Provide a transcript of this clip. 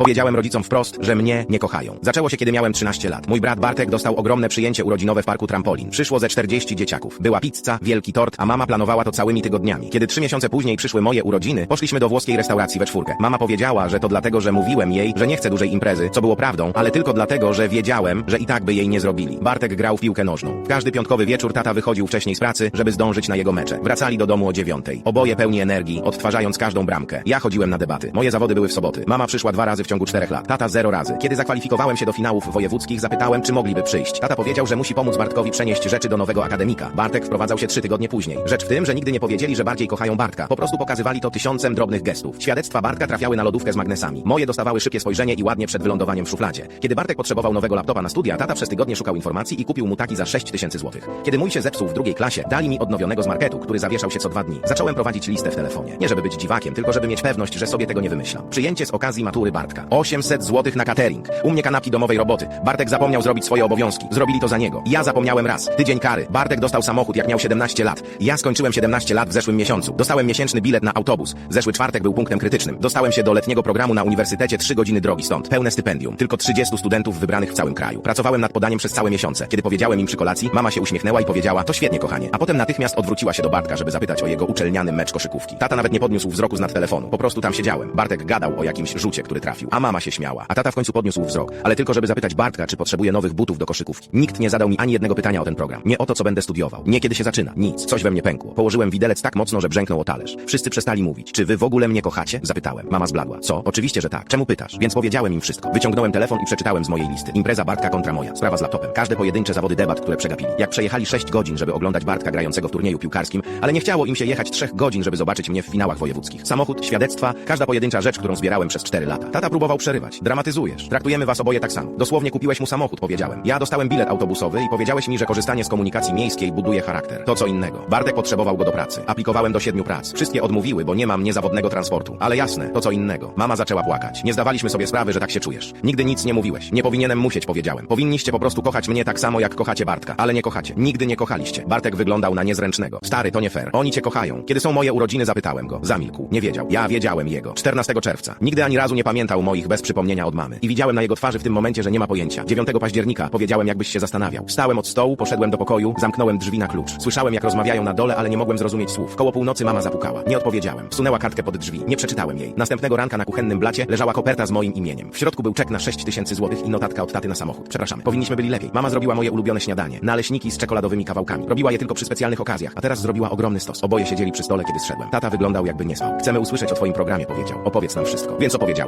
Powiedziałem rodzicom wprost, że mnie nie kochają. Zaczęło się, kiedy miałem 13 lat. Mój brat Bartek dostał ogromne przyjęcie urodzinowe w parku trampolin. Przyszło ze 40 dzieciaków. Była pizza, wielki tort, a mama planowała to całymi tygodniami. Kiedy trzy miesiące później przyszły moje urodziny, poszliśmy do włoskiej restauracji we czwórkę. Mama powiedziała, że to dlatego, że mówiłem jej, że nie chcę dużej imprezy, co było prawdą, ale tylko dlatego, że wiedziałem, że i tak by jej nie zrobili. Bartek grał w piłkę nożną. W każdy piątkowy wieczór tata wychodził wcześniej z pracy, żeby zdążyć na jego mecze. Wracali do domu o dziewiątej. Oboje pełni energii, odtwarzając każdą bramkę. Ja chodziłem na debaty. Moje zawody były w soboty. Mama przyszła dwa razy w ciągu czterech lat. Tata zero razy. Kiedy zakwalifikowałem się do finałów wojewódzkich, zapytałem, czy mogliby przyjść. Tata powiedział, że musi pomóc Bartkowi przenieść rzeczy do nowego akademika. Bartek wprowadzał się trzy tygodnie później. Rzecz w tym, że nigdy nie powiedzieli, że bardziej kochają Bartka. Po prostu pokazywali to tysiącem drobnych gestów. Świadectwa Bartka trafiały na lodówkę z magnesami. Moje dostawały szybkie spojrzenie i ładnie przed wylądowaniem w szufladzie. Kiedy Bartek potrzebował nowego laptopa na studia, tata przez tygodnie szukał informacji i kupił mu taki za 6 tysięcy złotych. Kiedy mój się zepsuł w drugiej klasie, dali mi odnowionego z marketu, który zawieszał się co dwa dni. Zacząłem prowadzić listę w telefonie. Nie żeby być dziwakiem, tylko żeby mieć pewność, że sobie tego nie wymyślam. Przyjęcie z okazji matury Bartka. 800 złotych na catering. U mnie kanapki domowej roboty. Bartek zapomniał zrobić swoje obowiązki. Zrobili to za niego. Ja zapomniałem raz. Tydzień kary. Bartek dostał samochód jak miał 17 lat. Ja skończyłem 17 lat w zeszłym miesiącu. Dostałem miesięczny bilet na autobus. Zeszły czwartek był punktem krytycznym. Dostałem się do letniego programu na uniwersytecie 3 godziny drogi stąd. Pełne stypendium. Tylko 30 studentów wybranych w całym kraju. Pracowałem nad podaniem przez całe miesiące. Kiedy powiedziałem im przy kolacji, mama się uśmiechnęła i powiedziała, to świetnie kochanie. A potem natychmiast odwróciła się do Bartka, żeby zapytać o jego uczelniany mecz koszykówki. Tata nawet nie podniósł wzroku z nad telefonu. Po prostu tam siedziałem. Bartek gadał o jakimś rzucie, który trafił. A mama się śmiała. A tata w końcu podniósł wzrok. Ale tylko żeby zapytać Bartka, czy potrzebuje nowych butów do koszykówki. Nikt nie zadał mi ani jednego pytania o ten program. Nie o to, co będę studiował. Nie kiedy się zaczyna. Nic. Coś we mnie pękło. Położyłem widelec tak mocno, że brzęknął o talerz. Wszyscy przestali mówić. Czy wy w ogóle mnie kochacie? Zapytałem. Mama zbladła. Co? Oczywiście, że tak. Czemu pytasz? Więc powiedziałem im wszystko. Wyciągnąłem telefon i przeczytałem z mojej listy. Impreza Bartka kontra moja. Sprawa z laptopem. Każde pojedyncze zawody debat, które przegapili. Jak przejechali 6 godzin, żeby oglądać Bartka grającego w turnieju piłkarskim, ale nie chciało im się jechać 3 godzin, żeby zobaczyć mnie w finałach wojewódzkich. Samochód, świadectwa, każda pojedyncza rzecz, którą zbierałem przez 4 lata. Tata próbował przerywać. Dramatyzujesz. Traktujemy was oboje tak samo. Dosłownie kupiłeś mu samochód, powiedziałem. Ja dostałem bilet autobusowy i powiedziałeś mi, że korzystanie z komunikacji miejskiej buduje charakter. To co innego. Bartek potrzebował go do pracy. Aplikowałem do siedmiu prac. Wszystkie odmówiły, bo nie mam niezawodnego transportu. Ale jasne, to co innego. Mama zaczęła płakać. Nie zdawaliśmy sobie sprawy, że tak się czujesz. Nigdy nic nie mówiłeś. Nie powinienem musieć, powiedziałem. Powinniście po prostu kochać mnie tak samo, jak kochacie Bartka. Ale nie kochacie. Nigdy nie kochaliście. Bartek wyglądał na niezręcznego. Stary, to nie fair. Oni cię kochają. Kiedy są moje urodziny, zapytałem go. Zamilkł. Nie wiedział. Ja wiedziałem jego. 14 czerwca. Nigdy ani razu nie pamiętał moich bez przypomnienia od mamy. I widziałem na jego twarzy w tym momencie, że nie ma pojęcia. 9 października powiedziałem, jakbyś się zastanawiał. Wstałem od stołu, poszedłem do pokoju, zamknąłem drzwi na klucz. Słyszałem, jak rozmawiają na dole, ale nie mogłem zrozumieć słów. Koło północy mama zapukała. Nie odpowiedziałem. Wsunęła kartkę pod drzwi. Nie przeczytałem jej. Następnego ranka na kuchennym blacie leżała koperta z moim imieniem. W środku był czek na 6 tysięcy złotych i notatka od taty na samochód. Przepraszamy. Powinniśmy byli lepiej. Mama zrobiła moje ulubione śniadanie. Naleśniki z czekoladowymi kawałkami. Robiła je tylko przy specjalnych okazjach, a teraz zrobiła ogromny stos. Oboje siedzieli przy stole, kiedy zszedłem. Tata wyglądał jakby nie spał. Chcemy usłyszeć o twoim programie, powiedział. Opowiedz nam wszystko. Więc opowiedziałem.